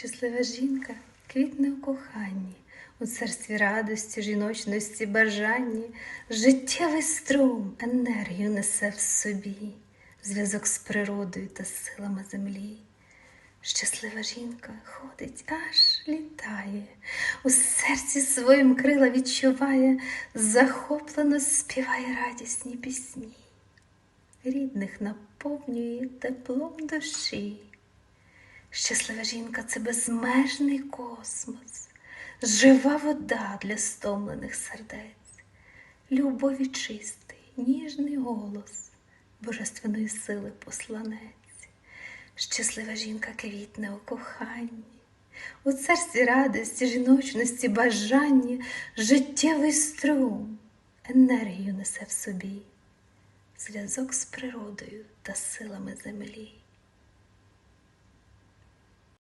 Щаслива жінка квітне у коханні, у царстві радості, жіночності, бажанні, життєвий струм, енергію несе в собі, зв'язок з природою та силами землі. Щаслива жінка ходить, аж літає, у серці своїм крила відчуває, захоплено співає радісні пісні, рідних наповнює теплом душі. Щаслива жінка це безмежний космос, жива вода для стомлених сердець, любові чистий, ніжний голос божественної сили посланець. Щаслива жінка квітне у коханні, у царстві радості, жіночності, бажанні, життєвий струм, енергію несе в собі, зв'язок з природою та силами землі.